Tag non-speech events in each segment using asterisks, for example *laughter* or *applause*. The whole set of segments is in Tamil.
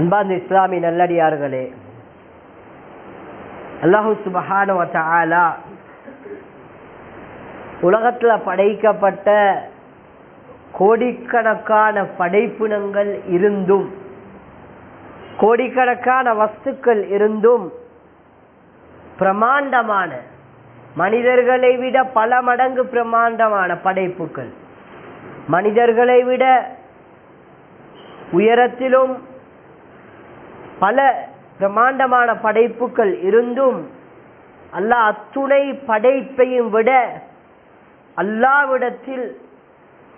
அன்பார்ந்த இஸ்லாமி நல்லடியார்களே அல்லாஹு சுபஹான உலகத்தில் படைக்கப்பட்ட கோடிக்கணக்கான படைப்பினங்கள் இருந்தும் கோடிக்கணக்கான வஸ்துக்கள் இருந்தும் பிரமாண்டமான மனிதர்களை விட பல மடங்கு பிரமாண்டமான படைப்புகள். மனிதர்களை விட உயரத்திலும் பல பிரமாண்டமான படைப்புகள் இருந்தும் அல்லாஹ் அத்துணை படைப்பையும் விட அல்லாவிடத்தில்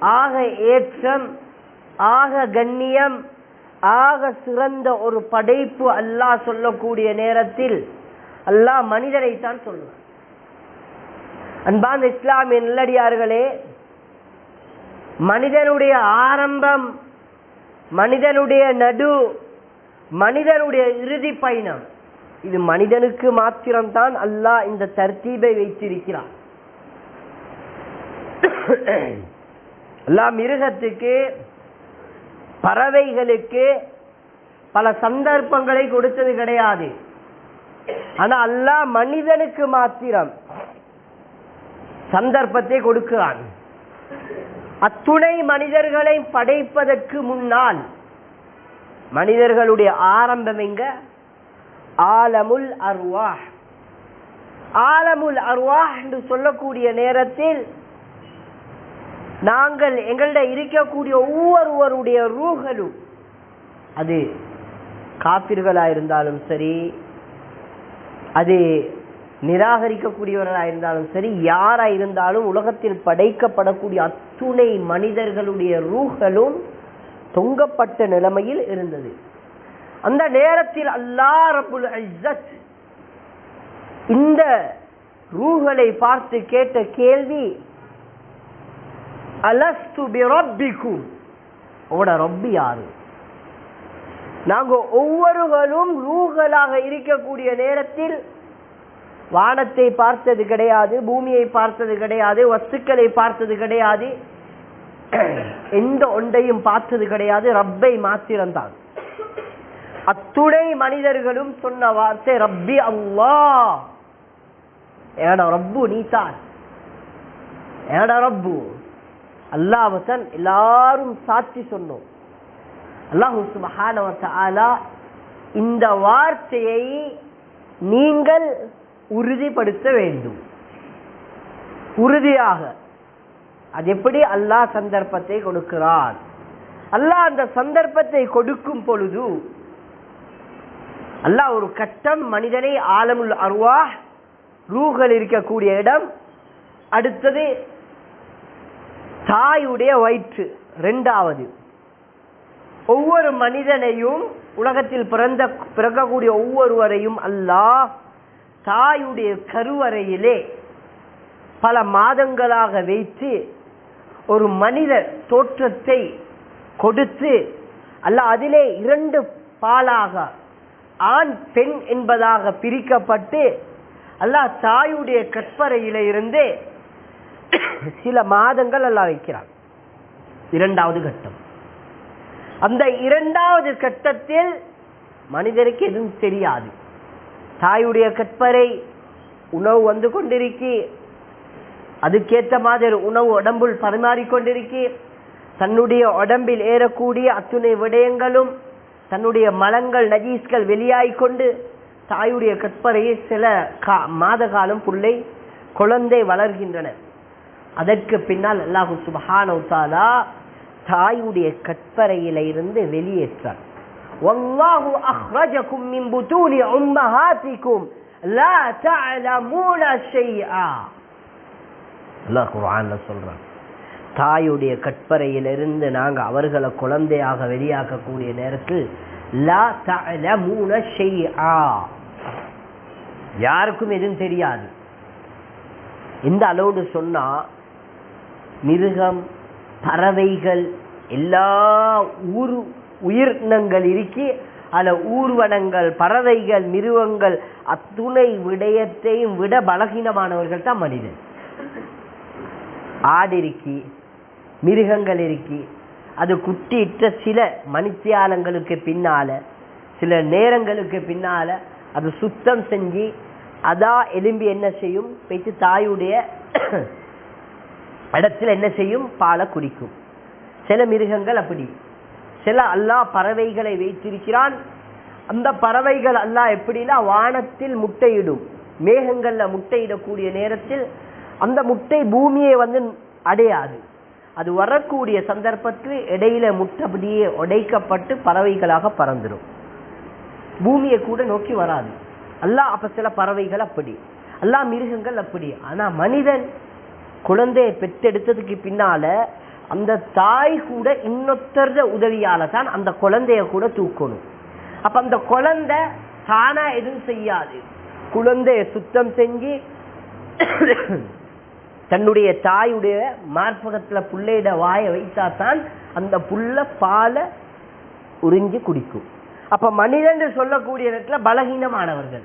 ஆக ஏற்றம் ஆக கண்ணியம் ஆக சிறந்த ஒரு படைப்பு அல்லாஹ் சொல்லக்கூடிய நேரத்தில் அல்லாஹ் மனிதரைத்தான் சொல்லுவார் அன்பான் இஸ்லாமிய நல்லடியார்களே மனிதனுடைய ஆரம்பம் மனிதனுடைய நடு மனிதனுடைய இறுதி பயணம். இது மனிதனுக்கு மாத்திரம்தான் அல்லாஹ் இந்த தர்த்தீபை வைத்திருக்கிறான். எல்லா மிருகத்துக்கு பறவைகளுக்கு பல சந்தர்ப்பங்களை கொடுத்தது கிடையாது. ஆனா அல்லாஹ் மனிதனுக்கு மாத்திரம் சந்தர்ப்பத்தை கொடுக்கிறான். அத்துணை மனிதர்களை படைப்பதற்கு முன்னால் மனிதர்களுடைய ஆரம்பம் எங்க? ஆலமுல் அர்வாஹ். ஆலமுல் அர்வாஹ் என்று சொல்லக்கூடிய நேரத்தில் நாங்கள் எங்களிட இருக்கக்கூடிய ஒவ்வொருவருடைய ரூகளும் அது காப்பிர்களா இருந்தாலும் சரி அது நிராகரிக்கக்கூடியவர்களா இருந்தாலும் சரி யாரா இருந்தாலும் உலகத்தில் படைக்கப்படக்கூடிய அத்துணை மனிதர்களுடைய ரூகளும் தொங்கப்பட்ட நிலைமையில் இருந்தது. அந்த நேரத்தில் அல்லா ரபுல் இந்த ரூகளை பார்த்து கேட்ட கேள்வி அலஸ்து பிரப்பிக்கும்? உங்களோட ரொப்பி யாரு? நாங்க ஒவ்வொருவரும் ரூகளாக இருக்கக்கூடிய நேரத்தில் வானத்தை பார்த்தது கிடையாது பூமியை பார்த்தது கிடையாது வஸ்துக்களை பார்த்தது கிடையாது *clears throat* எந்த ஒன்றையும் பார்த்தது கிடையாது. ரப்பை மாத்திரம்தான். அத்துணை மனிதர்களும் சொன்ன வார்த்தை ரப்பி அல்லா ஏடா ரப்பு நீதான் ஏடா ரப்பு. அல்லாவசன் எல்லாரும் சாட்சி சொன்னோம். அல்லாஹு சுபஹானவ இந்த வார்த்தையை நீங்கள் உறுதிப்படுத்த வேண்டும். உறுதியாக அது எப்படி அல்லாஹ் சந்தர்ப்பத்தை கொடுக்கிறான் அல்லாஹ் அந்த சந்தர்ப்பத்தை கொடுக்கும் பொழுது அல்லாஹ் ஒரு கட்டம் மனிதனை ஆலமுல் அருவா ரூகள் இருக்கக்கூடிய இடம் அடுத்தது தாயுடைய வயிற்று ரெண்டாவது. ஒவ்வொரு மனிதனையும் உலகத்தில் பிறந்த பிறக்கக்கூடிய ஒவ்வொருவரையும் அல்லாஹ் தாயுடைய கருவறையிலே பல மாதங்களாக வைத்து ஒரு மனித தோற்றத்தை கொடுத்து அல்ல அதிலே இரண்டு பாலாக ஆண் பெண் என்பதாக பிரிக்கப்பட்டு அல்லாஹ் தாயுடைய கற்பறையில இருந்து சில மாதங்கள் அல்லா வைக்கிறான். இரண்டாவது கட்டம். அந்த இரண்டாவது கட்டத்தில் மனிதருக்கு எதுவும் தெரியாது. தாயுடைய கற்பறை உணவு வந்து கொண்டிருக்கி அதுக்கேற்ற மாதிரி உணவு உடம்புள் பரிமாறிக்கொண்டிருக்கி தன்னுடைய உடம்பில் ஏறக்கூடிய அத்துணை விடயங்களும் தன்னுடைய மலங்கள் நஜீஸ்கள் வெளியாகிக் கொண்டு தாயுடைய கற்பறையை சில கா மாத காலம் புள்ளை குழந்தை வளர்கின்றன அதற்கு பின்னால் அல்லாஹு சுபஹானவுத்தாலா தாயுடைய கற்பறையில இருந்து வெளியேற்றார் والله أخرجكم من بطون أمهاتكم لا تعلمون شيئا அல்லாஹ் குர்ஆன்ல சொல்றான். தாயுடைய கற்பறையிலிருந்து நாங்க அவர்களை குழந்தையாக வெளியாக்கக்கூடிய நேரத்தில் யாருக்கும் எதுவும் தெரியாது. இந்த அளவுடு சொன்னா மிருகம் பறவைகள் எல்லா ஊர் உயிரினங்கள் இருக்கி அதில் ஊர்வனங்கள் பறவைகள் மிருகங்கள் அத்துணை விடயத்தையும் விட பலகீனமானவர்கள் தான் மனிதன். ஆடு இருக்கி மிருகங்கள் இருக்கி அது குட்டியிட்ட சில மணித்தியாலங்களுக்கு பின்னால சில நேரங்களுக்கு பின்னால அது சுத்தம் செஞ்சு அதா எலும்பி என்ன செய்யும்? வைத்து தாயுடைய இடத்துல என்ன செய்யும்? பாலை குடிக்கும். சில மிருகங்கள் அப்படி. சில அல்லாஹ் பறவைகளை வைத்திருக்கிறான். அந்த பறவைகள் அல்லா எப்படின்னா வானத்தில் முட்டையிடும். மேகங்கள்ல முட்டையிடக்கூடிய நேரத்தில் அந்த முட்டை பூமியை வந்து அடையாது. அது வரக்கூடிய சந்தர்ப்பத்தில் இடையில முட்டை அப்படியே உடைக்கப்பட்டு பறவைகளாக பறந்துடும் பூமியை கூட நோக்கி வராது. எல்லாம் அப்ப சில பறவைகள் அப்படி. எல்லா மிருகங்கள் அப்படி. ஆனா மனிதன் குழந்தையை பெற்றெடுத்ததுக்கு பின்னால அந்த தாய் கூட இன்னொத்தர்த உதவியால தான் அந்த குழந்தைய கூட தூக்கணும். அப்ப அந்த குழந்தை தானா எதுவும் செய்யாது. குழந்தைய சுத்தம் செஞ்சு தன்னுடைய தாயுடைய மார்பகத்துல புள்ளையிட வாய வைத்தா தான் அந்த புள்ள பாலை உறிஞ்சி குடிக்கும். அப்ப மனிதன் சொல்லக்கூடிய இடத்துல பலகீனமானவர்கள்.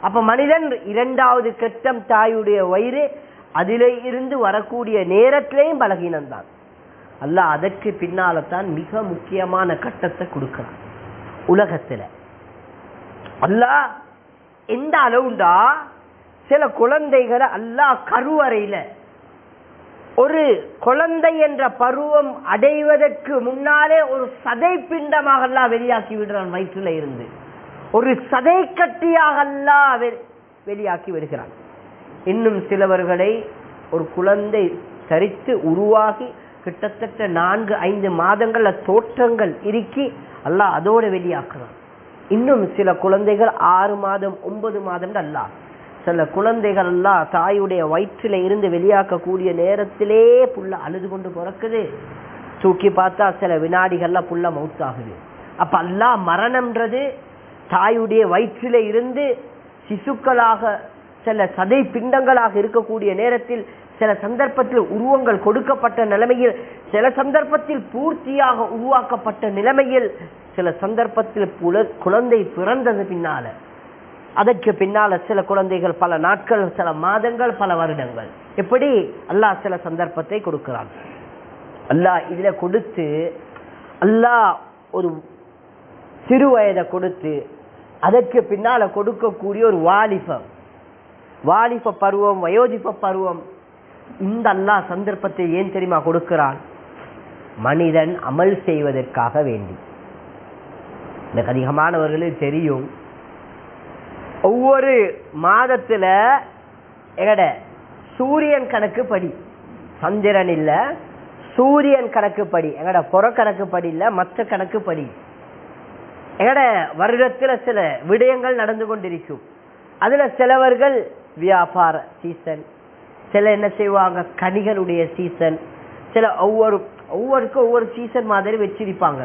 அப்ப மனிதன் இரண்டாவது கட்டம் தாயுடைய வயிறு அதிலே இருந்து வரக்கூடிய நேரத்திலேயும் பலகீனம்தான். அல்ல அதற்கு பின்னால தான் மிக முக்கியமான கட்டத்தை கொடுக்கிறான். உலகத்துல. அல்ல எந்த அளவுண்டா? சில குழந்தைகளை அல்லா கருவறையில ஒரு குழந்தை என்ற பருவம் அடைவதற்கு முன்னாலே ஒரு சதை பிண்டமாக வெளியாக்கி விடுறான் வயிற்றுல இருந்து. ஒரு சதை கட்டியாக வெ- வெளியாக்கி விடுகிறான். இன்னும் சிலவர்களை ஒரு குழந்தை தரித்து உருவாகி கிட்டத்தட்ட நான்கு ஐந்து மாதங்கள்ல தோற்றங்கள் இருக்கி அல்லாஹ் அதோட வெளியாக்குறான். இன்னும் சில குழந்தைகள் ஆறு மாதம் ஒன்பது மாதம் அல்லாஹ் சில குழந்தைகள் எல்லாம் தாயுடைய வயிற்றில இருந்து வெளியாக்கக்கூடிய நேரத்திலே புள்ள அழுது கொண்டு பிறக்குது. தூக்கி பார்த்தா சில வினாடிகள்ல புள்ள மவுத்தாகுது அப்ப அல்லா மரணம்ன்றது தாயுடைய வயிற்றில இருந்து சிசுக்களாக சில சதை பிண்டங்களாக இருக்கக்கூடிய நேரத்தில் சில சந்தர்ப்பத்தில் உருவங்கள் கொடுக்கப்பட்ட நிலைமையில் சில சந்தர்ப்பத்தில் பூர்த்தியாக உருவாக்கப்பட்ட நிலைமையில் சில சந்தர்ப்பத்தில் புல- குழந்தை பிறந்தது பின்னால. அதற்கு பின்னால சில குழந்தைகள் பல நாட்கள் சில மாதங்கள் பல வருடங்கள். எப்படி? அல்லாஹ் சில சந்தர்ப்பத்தை கொடுக்கிறான். அல்லாஹ் இதுல கொடுத்து அல்லாஹ் ஒரு சிறு வயதை கொடுத்து அதற்கு பின்னால கொடுக்கக்கூடிய ஒரு வாலிபம் வாலிப பருவம் வயோதிப பருவம் இந்த அல்லாஹ் சந்தர்ப்பத்தை ஏன் தெரியுமா கொடுக்கிறான்? மனிதன் அமல் செய்வதற்காக வேண்டி. எனக்கு அதிகமானவர்களுக்கு தெரியும் ஒவ்வொரு மாதத்துல எங்கட? சூரியன் கணக்கு படி. சந்திரன் இல்ல சூரியன் கணக்கு படி. எங்கட புறக்கணக்கு படி இல்ல மற்ற கணக்கு படி. எங்கட வருடத்துல சில விடயங்கள் நடந்து கொண்டிருக்கும். அதுல சிலவர்கள் வியாபார சீசன் சில என்ன செய்வாங்க? கனிகளுடைய சீசன் சில ஒவ்வொரு ஒவ்வொருக்கும் ஒவ்வொரு சீசன் மாதிரி வச்சிருப்பாங்க.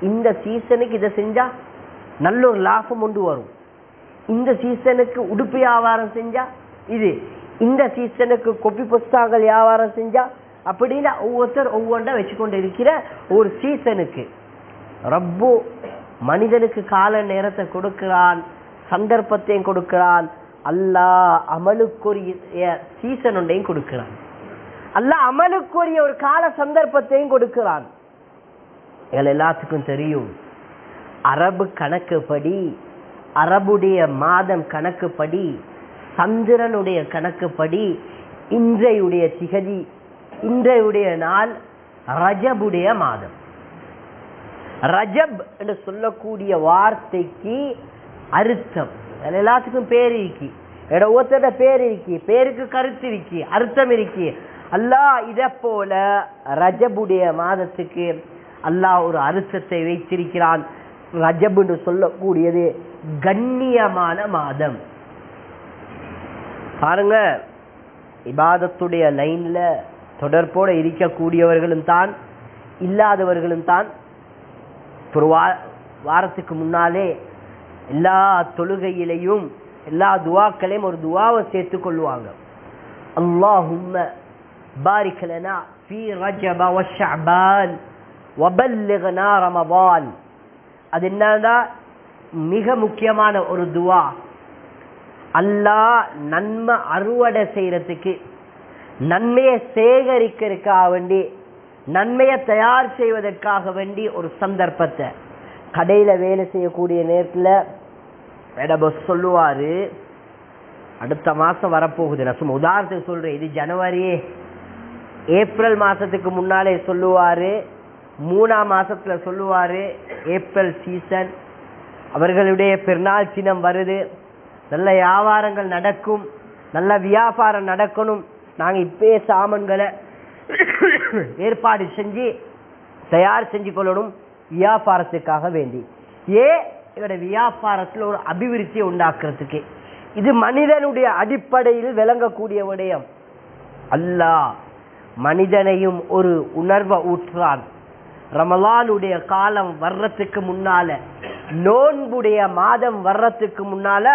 இந்த சீசனுக்கு இதை செஞ்சா நல்ல ஒரு லாபம் கொண்டு வரும். இந்த சீசனுக்கு உடுப்பு வியாபாரம் செஞ்சா இது. இந்த சீசனுக்கு கொப்பி புஸ்தகங்கள் வியாபாரம் செஞ்சா அப்படின்னு ஒவ்வொருத்தர் ஒவ்வொன்றா வச்சுக்கொண்டு இருக்கிற ஒரு சீசனுக்கு. ரப்பு மனிதனுக்கு கால நேரத்தை கொடுக்கிறான் சந்தர்ப்பத்தையும் கொடுக்கிறான் அல்லாஹ் அமலுக்குரிய சீசன் ஒன்றையும் கொடுக்கிறான். அல்ல அமலுக்குரிய ஒரு கால சந்தர்ப்பத்தையும் கொடுக்கிறான். எங்கள் எல்லாத்துக்கும் தெரியும். அரபு கணக்குப்படி அரபுடைய மாதம் கணக்குப்படி சந்திரனுடைய கணக்குப்படி இன்றையுடைய திகதி இன்றையுடைய நாள் ரஜபுடைய மாதம். ரஜப் என்று சொல்லக்கூடிய வார்த்தைக்கு அர்த்தம். எல்லாத்துக்கும் பேர் இருக்கு. ஒருத்தட பேர் இருக்கு. பேருக்கு கருத்து இருக்கு. அர்த்தம் இருக்கு. அல்லாஹ் இத போல ரஜபுடைய மாதத்துக்கு அல்லாஹ் ஒரு அர்த்தத்தை வைத்திருக்கிறான். ரஜப் என்று சொல்லக்கூடியது கண்ணியமான மாதம். பாருங்க இபாதத்துடைய லைன்ல தொடர்போட இருக்கக்கூடியவர்களும் தான் இல்லாதவர்களும் தான். ஒரு வா- வாரத்துக்கு முன்னாலே எல்லா தொழுகையிலையும் எல்லா துவாக்களையும் ஒரு துவாவை சேர்த்துக் கொள்வாங்க. அல்லாஹும்ம பாரிக் லனா ஃபீ ரஜப வஷஅபான் வபல்லிக்னா ரமபான் அது என்னன்னா மிக முக்கியமான ஒரு துவா. அல்லாஹ் நன்மை அறுவடை செய்யறதுக்கு நன்மையை சேகரிக்கிறதுக்காக வேண்டி நன்மையை தயார் செய்வதற்காக வேண்டி ஒரு சந்தர்ப்பத்தை. கடையில் வேலை செய்யக்கூடிய நேரத்தில் எடபஸ் சொல்லுவார் அடுத்த மாதம் வரப்போகுது. நான் சும்மா உதாரணத்துக்கு சொல்கிறேன் இது ஜனவரி ஏப்ரல் மாதத்துக்கு முன்னாலே சொல்லுவார் மூணாம் மாதத்தில் சொல்லுவார் ஏப்ரல் சீசன் அவர்களுடைய பெருநாள் சின்னம் வருது. நல்ல வியாபாரங்கள் நடக்கும். நல்ல வியாபாரம் நடக்கணும். நாங்கள் இப்பயே சாமான்களை ஏற்பாடு செஞ்சு தயார் செஞ்சு கொள்ளணும் வியாபாரத்துக்காக வேண்டி. ஏன் எங்களோட வியாபாரத்தில் ஒரு அபிவிருத்தியை உண்டாக்குறதுக்கு. இது மனிதனுடைய அடிப்படையில் விளங்கக்கூடிய விடயம். அல்லாஹ் மனிதனையும் ஒரு உணர்வை ஊற்றான் ரமலானுடைய காலம் வர்றதுக்கு முன்னால நோன்புடைய மாதம் வர்றதுக்கு முன்னால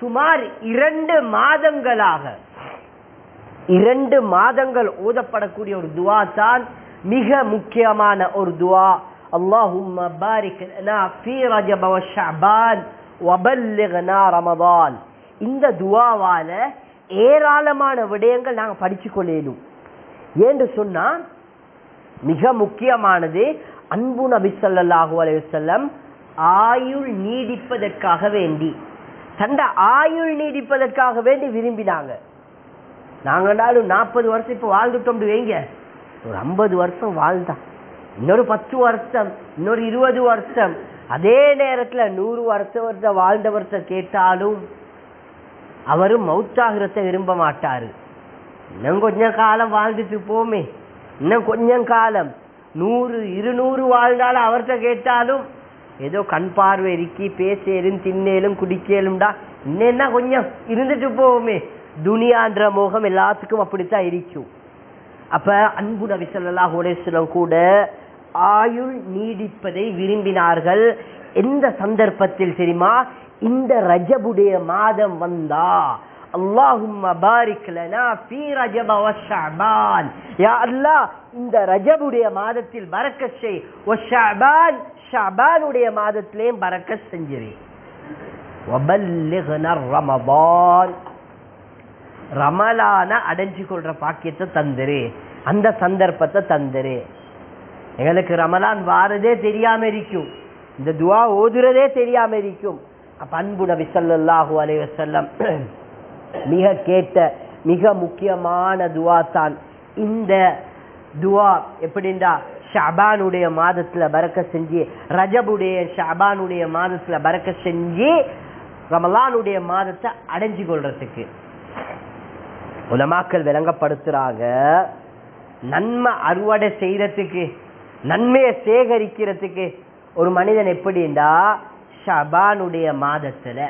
சுமார் இரண்டு மாதங்களாக இரண்டு மாதங்கள் ஓதப்படக்கூடிய ஒரு துவா தான் மிக முக்கியமான ஒரு துவா. அல்லாஹும்ம பாரிக் ஃபீ ரஜப வ ஷஅபான் வபல்லிக்னா இந்த துவாவால ஏராளமான விடயங்கள் நாங்கள் படிச்சு கொள்ளேனும். ஏன்னு சொன்னா மிக முக்கியமானது அன்பு நபி ஸல்லல்லாஹு அலையுசல்லம் ஆயுள் நீடிப்பதற்காக வேண்டி. தண்ட ஆயுள் நீடிப்பதற்காக வேண்டி விரும்பினாங்க. நாங்களாலும் நாற்பது வருஷம் இப்போ வாழ்ந்துட்டோம் வைங்க. ஒரு ஐம்பது வருஷம் வாழ்ந்தா இன்னொரு பத்து வருஷம் இன்னொரு இருபது வருஷம். அதே நேரத்துல நூறு வருஷம் வருஷம் வாழ்ந்தவர்கிட்ட கேட்டாலும் அவரும் மௌத்தாகிறத விரும்ப மாட்டார். இன்னும் கொஞ்சம் காலம் வாழ்ந்துட்டு போமே இன்னும் கொஞ்சம் காலம். நூறு இருநூறு வாழ்ந்தாலும் அவர்கிட்ட கேட்டாலும் ஏதோ கண் பார்வை இருக்கி பேசேலும் தின்னேலும் குடிக்கேலும்டா. இன்னும் கொஞ்சம் இருந்துட்டு போவோமே. துனியான்ற மோகம் எல்லாத்துக்கும் அப்படித்தான் இருக்கும். அப்ப அன்பு நபி ஸல்லல்லாஹு கூட ஆயுள் நீடிப்பதை விரும்பினார்கள். எந்த சந்தர்ப்பத்தில் தெரியுமா? இந்த ரஜபுடைய மாதம் வந்தா. அல்லாஹும் யா இந்த ரஜபுடைய மாதத்தில் பரக்கத் ஷபானுடைய வ பறக்க மாதத்திலேயும் செஞ்சிரு ரமலான அடைஞ்சு கொள்ற பாக்கியத்தை தந்துரு. அந்த சந்தர்ப்பத்தை தந்துரு. எங்களுக்கு ரமலான் வாரதே தெரியாம இருக்கும். இந்த துவா ஓதுறதே தெரியாம இருக்கும். அப்ப அன்பு நபி ஸல்லல்லாஹு *clears throat* மிக கேட்ட மிக முக்கியமான துவா தான் இந்த துவா. எப்படின்னா ஷாபானுடைய மாதத்துல பறக்க செஞ்சு ரஜபுடைய ஷாபானுடைய மாதத்துல பறக்க செஞ்சு ரமலானுடைய மாதத்தை அடைஞ்சு கொள்றதுக்கு. உலமாக்கள் விளங்கப்படுத்துறாங்க நன்மை அறுவடை செய்யறதுக்கு நன்மையை சேகரிக்கிறதுக்கு ஒரு மனிதன் எப்படின்னா ஷபானுடைய மாதத்துல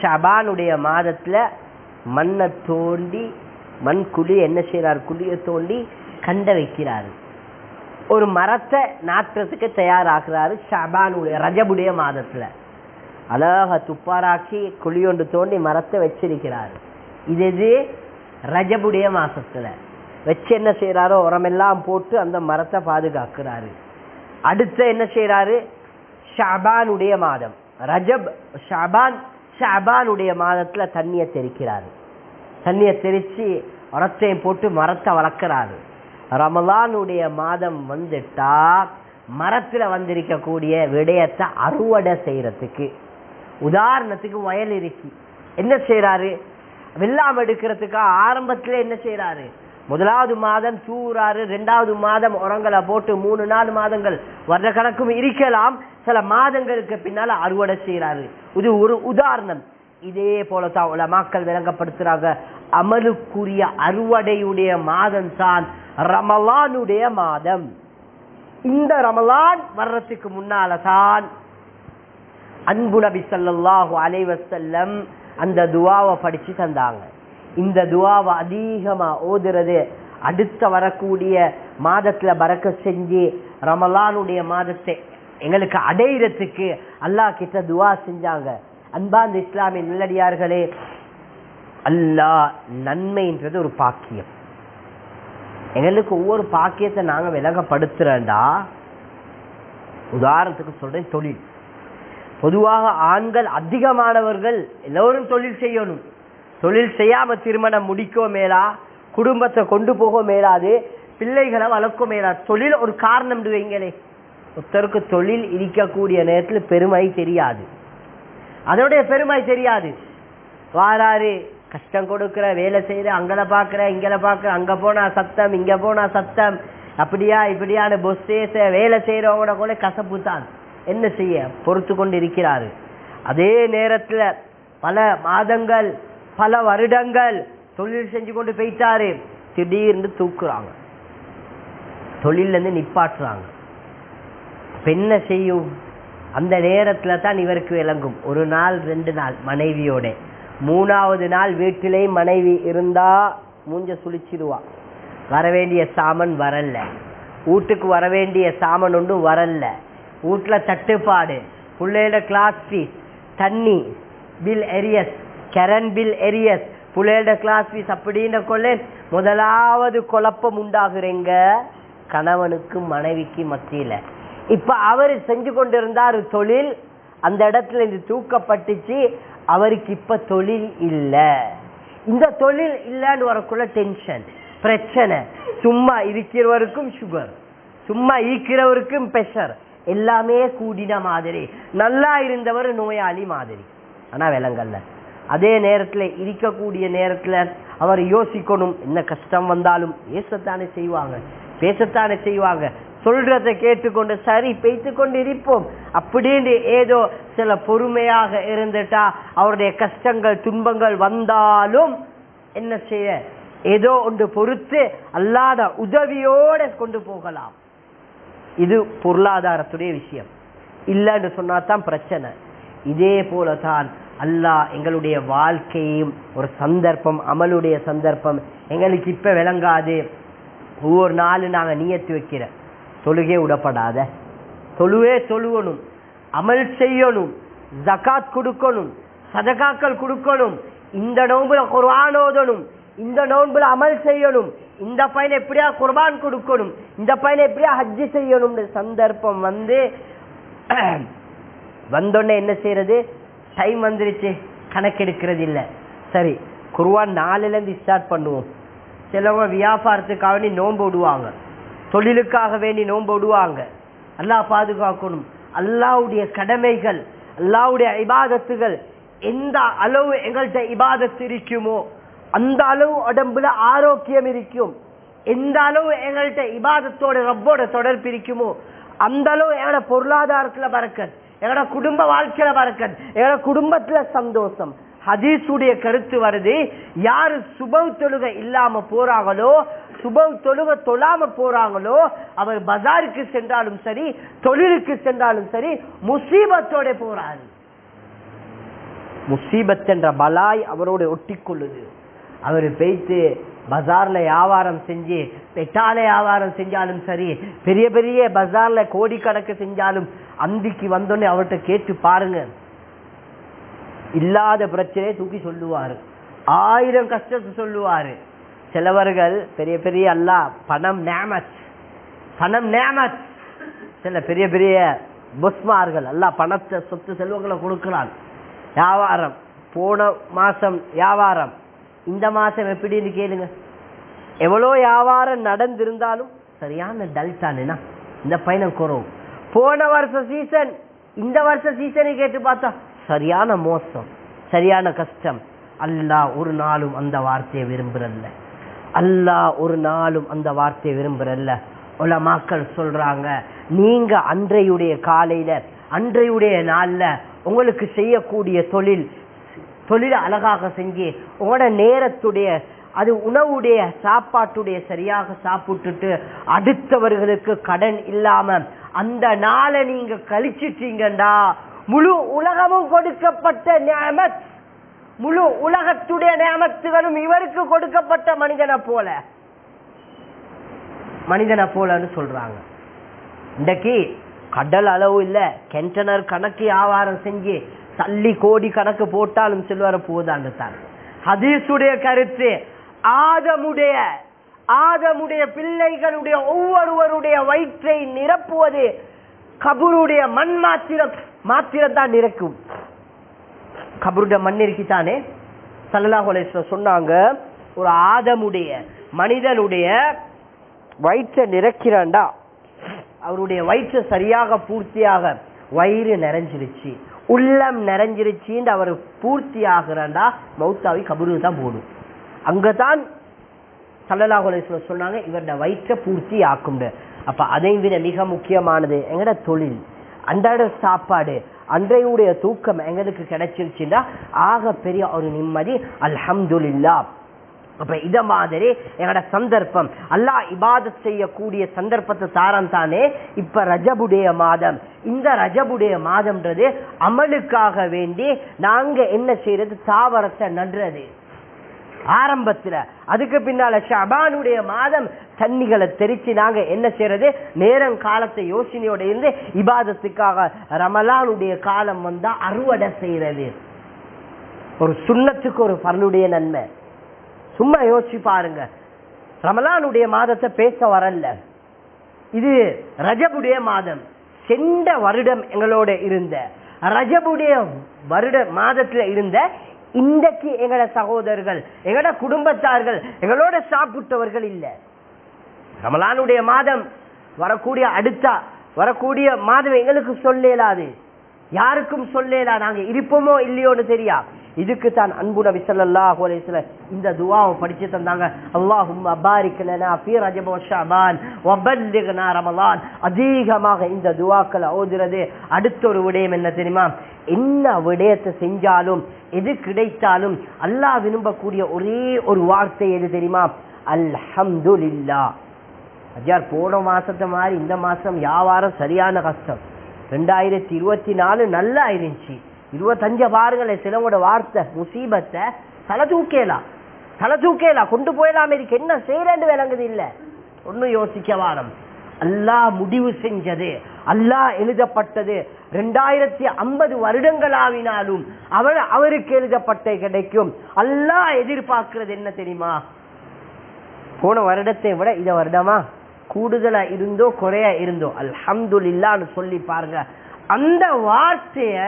ஷபானுடைய மாதத்துல மண்ணை தோண்டி மண் குழி என்ன செய்யறாரு குழியை தோண்டி கண்ட வைக்கிறாரு. ஒரு மரத்தை நாட்டுறதுக்கு தயாராகிறாரு ஷபானுடைய ரஜபுடைய மாதத்துல. அழக துப்பாராக்கி குழியொண்டு தோண்டி மரத்தை வச்சிருக்கிறார். இது இது ரஜபுடைய மாசத்துல. வச்சு என்ன செய்யறாரோ உரமெல்லாம் போட்டு அந்த மரத்தை பாதுகாக்கிறாரு. அடுத்து என்ன செய்யறாரு ஷபானுடைய மாதம். ரஜப் ஷபான் ஷபானுடைய மாதத்துல தண்ணியை தெளிக்கிறாரு தண்ணியை தெளிச்சு உரத்தையும் போட்டு மரத்தை வளர்க்கிறாரு. ரமலானுடைய மாதம் வந்துட்டா மரத்தில் வந்திருக்கக்கூடிய விடயத்தை அறுவடை செய்யறதுக்கு. உதாரணத்துக்கு வயல் இருக்கு என்ன செய்யறாரு வெள்ளாம எடுக்கிறதுக்கு ஆரம்பத்துல என்ன செய்யறாரு முதலாவது மாதம் தூறாரு ரெண்டாவது மாதம் உரங்களை போட்டு மூணு நாலு மாதங்கள் வருட கணக்கும் இருக்கலாம். சில மாதங்களுக்கு பின்னால அறுவடை செய்யறாரு இது ஒரு உதாரணம். இதே போலதான் உலமாக்கள் விளங்கப்படுத்துறாங்க. அமலுக்குரிய அறுவடையுடைய மாதம் தான் ரமலானுடைய மாதம். இந்த ரமலான் வர்றதுக்கு முன்னால தான் அன்பு நபி ஸல்லல்லாஹு அந்த துவாவை படிச்சு தந்தாங்க. இந்த துவாவை அதிகமா ஓதுறது அடுத்த வரக்கூடிய மாதத்துல பறக்க செஞ்சு ரமலானுடைய மாதத்தை எங்களுக்கு அடையிறதுக்கு அல்லாஹ் கிட்ட துவா செஞ்சாங்க. அன்பாந்த இஸ்லாமிய நல்லடியார்களே அல்லாஹ் நன்மைன்றது ஒரு பாக்கியம். எங்களுக்கு ஒவ்வொரு பாக்கியத்தை நாங்கள் விலகப்படுத்துறேன்டா. உதாரணத்துக்கு சொல்றேன் தொழில். பொதுவாக ஆண்கள் அதிகமானவர்கள் எல்லோரும் தொழில் செய்யணும். தொழில் செய்யாம திருமணம் முடிக்க மேலா குடும்பத்தை கொண்டு போக மேலாது பிள்ளைகளை வளர்க்க மேலா. தொழில் ஒரு காரணம் வைங்களே. ஒருத்தருக்கு தொழில் இருக்கக்கூடிய நேரத்தில் பெருமை தெரியாது. அதோடைய பெருமை தெரியாது. வாராரு கஷ்டம் கொடுக்கிற வேலை செய்யற அங்கல பாக்குற இங்கல பாக்குற அங்க போனா சத்தம் இங்க போனா சத்தம் அப்படியா இப்படியான பொஸ்ஸேச வேலை செய்யறவங்கள கூட கசப்பு தான். என்ன செய்ய? பொறுத்து கொண்டு இருக்கிறாரு அதே நேரத்துல பல மாதங்கள் பல வருடங்கள் தொழில் செஞ்சு கொண்டு போயிட்டாரு. திடீர்னு தூக்குறாங்க. தொழில இருந்து நிப்பாட்டுறாங்க. என்ன செய்யும்? அந்த நேரத்துல தான் இவருக்கு விளங்கும். ஒரு நாள் ரெண்டு நாள் மனைவியோட. மூணாவது நாள் வீட்டிலே மனைவி இருந்தா மூஞ்ச சுழிச்சிடுவா வர வேண்டிய சாமன் வரல வீட்டுக்கு வர வேண்டிய சாமன் ஒன்றும் வரல வீட்டில் தட்டுப்பாடு பிள்ளையோட கிளாஸ் ஃபீஸ் தண்ணி bill arrears current bill arrears பிள்ளையோட கிளாஸ் ஃபீஸ் அப்படின்னு கொள்ள முதலாவது குழப்பம் உண்டாகுறீங்க. கணவனுக்கு மனைவிக்கு மத்தியில. இப்ப அவர் செஞ்சு கொண்டிருந்தார் தொழில் அந்த இடத்துல இது தூக்கப்பட்டுச்சு. அவருக்கு இப்ப தொழில் இல்ல. இந்த தொழில் இல்லைன்னு வரக்குள்ள டென்ஷன் பிரச்சனை. சும்மா இருக்கிறவருக்கும் சுகர் சும்மா ஈக்கிறவருக்கும் பிரஷர் எல்லாமே கூடின மாதிரி. நல்லா இருந்தவர் நோயாளி மாதிரி. ஆனா விலங்கல்ல. அதே நேரத்துல இருக்கக்கூடிய நேரத்துல அவர் யோசிக்கணும். என்ன கஷ்டம் வந்தாலும் பேசத்தானே செய்வாங்க. பேசத்தானே செய்வாங்க. சொல்றதை கேட்டுக்கொண்டு சரி பேய்த்து கொண்டு இருப்போம் அப்படின்னு ஏதோ சில பொறுமையாக இருந்துட்டா அவருடைய கஷ்டங்கள் துன்பங்கள் வந்தாலும் என்ன செய்ய? ஏதோ ஒன்று பொறுத்து அல்லாத உதவியோட கொண்டு போகலாம். இது பொருளாதாரத்துடைய விஷயம். இல்லைன்னு சொன்னா தான் பிரச்சனை. இதே போல தான் அல்லாஹ் எங்களுடைய வாழ்க்கையும் ஒரு சந்தர்ப்பம் அமலுடைய சந்தர்ப்பம் எங்களுக்கு இப்போ விளங்காது. ஒவ்வொரு நாளும் நாங்கள் நியத்து வைக்கிறேன் தொழுகே விடப்படாத. தொழுவே தொழுவணும். அமல் செய்யணும். ஜகாத் கொடுக்கணும். சதகாக்கள் கொடுக்கணும். இந்த நோன்புல குர்ஆன் ஓதணும். இந்த நோன்புல அமல் செய்யணும். இந்த பையனை எப்படியா குர்பான் கொடுக்கணும்? இந்த பையனை எப்படியா ஹஜ்ஜி செய்யணும்னு சந்தர்ப்பம் வந்து *clears throat* வந்தோடனே என்ன செய்யறது? டைம் வந்துருச்சு. கணக்கெடுக்கிறது இல்லை சரி குருவான் நாலுலேருந்து ஸ்டார்ட் பண்ணுவோம். சிலவங்க வியாபாரத்துக்காக நோன்பு விடுவாங்க. தொழிலுக்காக வேண்டி நோன்பு விடுவாங்க. பாதுகாக்கணும். அல்லாவுடைய கடமைகள் அல்லாவுடைய இபாதத்துகள் எந்த அளவு எங்கள்கிட்ட இபாதத்து இருக்குமோ அந்த அளவு உடம்புல ஆரோக்கியம் இருக்கும். எந்த அளவு எங்கள்கிட்ட இபாதத்தோட ரப்போட தொடர்பு இருக்குமோ அந்த அளவு எங்களோட பொருளாதாரத்துல பறக்கத் எங்களோட குடும்ப வாழ்க்கையில பறக்கத் எங்களோட குடும்பத்துல சந்தோஷம். ஹதீஸுடைய கருத்து வருது யாரு சுப தொழுகை இல்லாம போறாங்களோ சுப தொழுக தொழாம போறாங்களோ அவர் பஜாருக்கு சென்றாலும் சரி தொழிலுக்கு சென்றாலும் சரி முசீபத்தோட போறாரு. முசீபத் என்ற பலாய் அவரோட ஒட்டி கொள்ளுது அவர் பேய்த்து பஜார்ல வியாபாரம் செஞ்சு பெட்டால வியாபாரம் செஞ்சாலும் சரி பெரிய பெரிய பஜார்ல கோடிக்கணக்கு செஞ்சாலும் அந்திக்கு வந்தோடனே அவர்கிட்ட கேட்டு பாருங்க. இல்லாத பிரச்சனையை தூக்கி சொல்லுவாரு. ஆயிரம் கஷ்டத்தை சொல்லுவாரு. சிலவர்கள் பெரிய பெரிய அல்லா பணம் நேமத் பணம் நேமத் சில பெரிய பெரிய புஸ்மார்கள் அல்லா பணத்தை சொத்து செல்வங்களை கொடுக்கிறான். வியாபாரம். போன மாசம் வியாபாரம். இந்த மாசம் எப்படின்னு கேளுங்க. எவ்வளோ வியாபாரம் நடந்திருந்தாலும் சரியான டல் இந்த பயணம் குறவும் போன வருஷ சீசன் இந்த வருஷ சீசனை கேட்டு பார்த்தா சரியான மோசம் சரியான கஷ்டம். அல்லா ஒரு நாளும் அந்த வார்த்தையை விரும்புறதில்லை. அல்லாஹ் ஒரு நாளும் அந்த வார்த்தையை விரும்புறல்ல. உலமாக்கள் சொல்றாங்க நீங்க அன்றையுடைய காலையில அன்றையுடைய நாள்ல உங்களுக்கு செய்யக்கூடிய தொழில் தொழிலை அழகாக செஞ்சு உங்களோட நேரத்துடைய அது உணவுடைய சாப்பாட்டுடைய சரியாக சாப்பிட்டுட்டு அடுத்தவர்களுக்கு கடன் இல்லாம அந்த நாளை நீங்க கழிச்சிட்டீங்கண்டா முழு உலகமும் கொடுக்கப்பட்ட நியமத். முழு உலகத்துடைய நியமத்துகளும் இவருக்கு கொடுக்கப்பட்ட மனிதனை போல. மனிதனை போலன்னு சொல்றாங்க. இன்றைக்கு கடல் அளவு இல்ல கென்டனர் கணக்கு வியாபாரம் செஞ்சு தள்ளி கோடி கணக்கு போட்டாலும் செல்வர போதாங்க தான் ஹதீஸுடைய கருத்து ஆதமுடைய ஆதமுடைய பிள்ளைகளுடைய ஒவ்வொருவருடைய வயிற்றை நிரப்புவது கபூருடைய மண் மாத்திரம் மாத்திரம் தான் நிரக்கும். கபருட மண் இருக்கித்தானே சல்லாஹ் சொன்னாங்க ஒரு ஆதமுடைய மனிதனுடைய வயிற்றை நிரக்கிறான்டா அவருடைய வயிற்று சரியாக பூர்த்தியாக வயிறு நிறைஞ்சிருச்சு. உள்ளம் நிறைஞ்சிருச்சின்னு அவர் பூர்த்தி ஆகிறாண்டா மௌத்தாவி கபரு தான் போடும். அங்கே தான் அலைஹி சொன்னாங்க இவரோட வயிற்றை பூர்த்தி ஆக்கும்னு அப்போ அதை விட மிக முக்கியமானது எங்கட தொழில்? அன்றாட சாப்பாடு. அன்றையுடைய தூக்கம் எங்களுக்கு கிடைச்சிருச்சுன்னா ஆக பெரிய ஒரு நிம்மதி. அல்ஹம்துலில்லா அப்ப இத மாதிரி எங்களோட சந்தர்ப்பம். அல்லாஹ் இபாதத் செய்யக்கூடிய சந்தர்ப்பத்தை தாரம் தானே? இப்ப ரஜபுடைய மாதம். இந்த ரஜபுடைய மாதம்ன்றது அமலுக்காக வேண்டி நாங்க என்ன செய்யறது தாவரத்தை நடுறது. ஆரம்பத்துல. அதுக்கு பின்னால ஷபானுடைய மாதம் தண்ணிகளை தெரிச்சு நாங்க என்ன செய்யறது? நேரம் காலத்தை யோசனையோட இருந்து இபாதத்துக்காக ரமலானுடைய காலம் வந்தா அறுவடை செய்யறது. ஒரு சுண்ணத்துக்கு ஒரு பரனுடைய நன்மை. சும்மா யோசிச்சு பாருங்க. ரமலானுடைய மாதத்தை பேச வரல. இது ரஜபுடைய மாதம். சென்ற வருடம் எங்களோட இருந்த. ரஜபுடைய வருட மாதத்துல இருந்த இன்றைக்கு எங்களோட சகோதரர்கள் எங்களோட குடும்பத்தார்கள் எங்களோட சாப்பிட்டவர்கள் இல்ல. ரமலானுடைய மாதம் வரக்கூடிய அடுத்தா வரக்கூடிய மாதம் எங்களுக்கு சொல்லலாது. யாருக்கும் சொல்லலா நாங்க இருப்போமோ இல்லையோன்னு தெரியா? இதுக்கு தான் அன்பு நபி ஸல்லல்லாஹு அலைஹி வஸல்லம் இந்த துஆவை படிச்சு தந்தாங்க. அல்லாஹும்ம பாரிக் லனா ஃபீ ரஜப வ ஷஅபான் வ பல்லிக்னா ரமலான். அதிகமாக இந்த துஆக்களை ஓதுறது அடுத்த ஒரு விடயம் என்ன தெரியுமா? என்ன விடயத்தை செஞ்சாலும் எது கிடைத்தாலும் அல்லாஹ் விரும்பக்கூடிய ஒரே ஒரு வார்த்தை எது தெரியுமா? அல்ஹம்துலில்லாஹ். அஜார் போன மாசத்தை மாதிரி இந்த மாசம் வியாபாரம் சரியான கஷ்டம். ரெண்டாயிரத்தி இருபத்தி நாலு நல்லா இருந்துச்சு. இருபத்தஞ்ச பாருங்களேன் சிலவோட வார்த்தை முசீபத்தை தலை தூக்கேலாம் தலை தூக்கேலாம் கொண்டு போயலாம் இதுக்கு என்ன செய்யறேன்னு விளங்குது இல்ல. ஒன்றும் யோசிக்க வாரம். அல்லாஹ் முடிவு செஞ்சது. அல்லாஹ் எழுதப்பட்டது. ரெண்டாயிரத்தி ஐம்பது வருடங்களாவினாலும் அவர் அவருக்கு எழுதப்பட்ட கிடைக்கும். அல்லாஹ் எதிர்பார்க்கிறது என்ன தெரியுமா? போன வருடத்தை விட இதை வருடமா? கூடுதலா இருந்தோ குறையா இருந்தோ. அல்ஹம்துலில்லான்னு சொல்லி பாருங்க. அந்த வார்த்தைய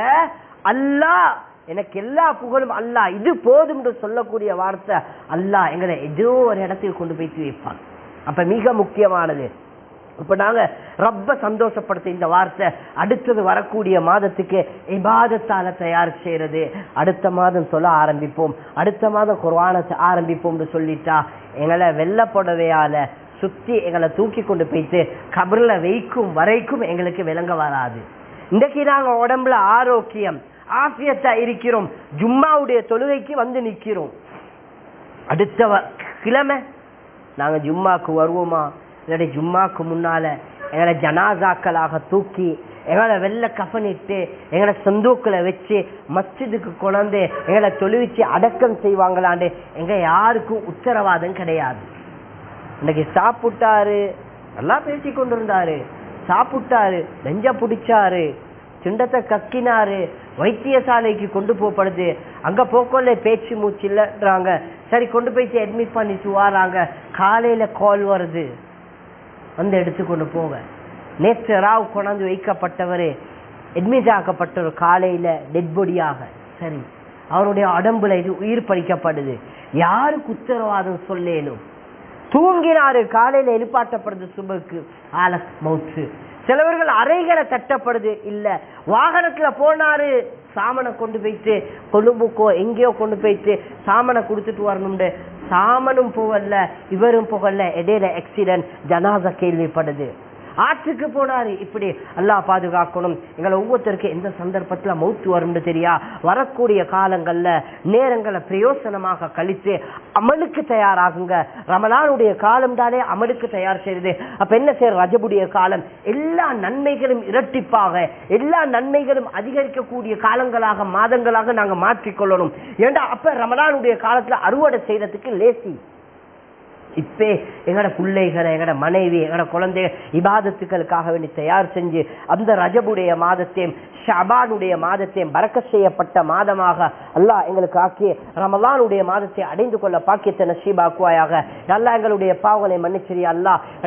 அல்லாஹ் எனக்கு எல்லா புகழும் அல்லாஹ் இது போதும் என்று சொல்லக்கூடிய வார்த்தை அல்லாஹ் எங்களை ஏதோ ஒரு இடத்துக்கு கொண்டு போய் வைப்பாங்க அப்ப மிக முக்கியமானது. இப்ப நாங்க ரொம்ப சந்தோஷப்படுத்த இந்த வார்த்தை அடுத்தது வரக்கூடிய மாதத்துக்கு இபாதத்தால தயார் செய்யறது. அடுத்த மாதம் சொல்ல ஆரம்பிப்போம். அடுத்த மாதம் குர்வானத்தை ஆரம்பிப்போம்னு சொல்லிட்டா எங்களை வெள்ளப்படவையால சுத்தி எங்களை தூக்கி கொண்டு போயிட்டு கபர்ல வைக்கும் வரைக்கும் எங்களுக்கு விளங்க வராது. இன்றைக்கு நாங்க உடம்புல ஆரோக்கியம் ஆசியத்தா இருக்கிறோம். ஜும்மாவுடைய தொழுகைக்கு வந்து நிக்கிறோம். அடுத்த வ- கிழமை நாங்க ஜும்மாக்கு வருவோமா? இல்லாட்டி ஜும்மாக்கு முன்னால எங்களை ஜனாசாக்களாக தூக்கி எங்களை வெள்ள கஃனிட்டு எங்களை சந்தூக்கில் வச்சு மஸ்ஜிதுக்கு கொண்டு எங்களை தொழுவிச்சு அடக்கம் செய்வாங்களான்னு எங்க யாருக்கும் உத்தரவாதம் கிடையாது. இன்னைக்கு சாப்பிட்டாரு நல்லா பேசி கொண்டிருந்தாரு. சாப்பிட்டாரு நெஞ்ச பிடிச்சாரு சிண்டத்தை கக்கினாரு வைத்தியசாலைக்கு கொண்டு போகப்படுது அங்க போக்கோல பேச்சு மூச்சு இல்லைன்றாங்க. சரி கொண்டு போயிட்டு அட்மிட் பண்ணி சுவாராங்க. காலையில கால் வருது. வந்து எடுத்துக்கொண்டு போங்க. நேற்று ராவ் கொண்டாந்து வைக்கப்பட்டவர் அட்மிட் ஆக்கப்பட்டவர் காலையில டெட் பாடியாக சரி அவருடைய உடம்புல இது உயிர் பறிக்கப்படுது. யாருக்கு உத்தரவாதம் சொல்லேனும் தூங்கினாரு காலையில எழுப்பாட்டப்படுது சுபக்கு ஆல மவுத்து. சிலவர்கள் அறைகளை தட்டப்படுது இல்ல. வாகனத்துல போனாரு சாமனை கொண்டு போயிட்டு கொழும்புக்கோ எங்கேயோ கொண்டு போயிட்டு சாமனை கொடுத்துட்டு வரணும்னு. சாமனும் போகல இவரும் போகல இடையில ஆக்சிடென்ட் ஜனாசா கேள்விப்படுது. ஆற்றுக்கு போனாரு. இப்படி அல்லாஹ் பாதுகாக்கணும். எங்களை ஒவ்வொருத்தருக்கு எந்த சந்தர்ப்பத்துல மௌத்து வரும்னு தெரியா? வரக்கூடிய காலங்கள்ல நேரங்களை பிரயோசனமாக கழித்து அமலுக்கு தயாராகுங்க. ரமலானுடைய காலம் தானே அமலுக்கு தயார் செய்யுது. அப்ப என்ன செய்ய ரஜபுடைய காலம். எல்லா நன்மைகளும் இரட்டிப்பாக எல்லா நன்மைகளும் அதிகரிக்கக்கூடிய காலங்களாக மாதங்களாக நாங்க மாற்றிக்கொள்ளணும். ஏண்டா அப்ப ரமலானுடைய காலத்துல அறுவடை செய்யறதுக்கு லேசி இப்பே எங்கட பிள்ளைகளை எங்கட மனைவி எங்கட குழந்தைகள் இபாதத்துக்களுக்காக வேண்டி தயார் செஞ்சு அந்த ரஜபுடைய மாதத்தையும் ஷபானுடைய மாதத்தையும் பறக்க செய்யப்பட்ட மாதமாக அல்லாஹ் எங்களுக்கு ஆக்கி ரமலானுடைய மாதத்தை அடைந்து கொள்ள பாக்கியத்தை நசீபாக்குவாயாக. நல்லா எங்களுடைய பாவங்களை மன்னிச்சிரியா அல்லா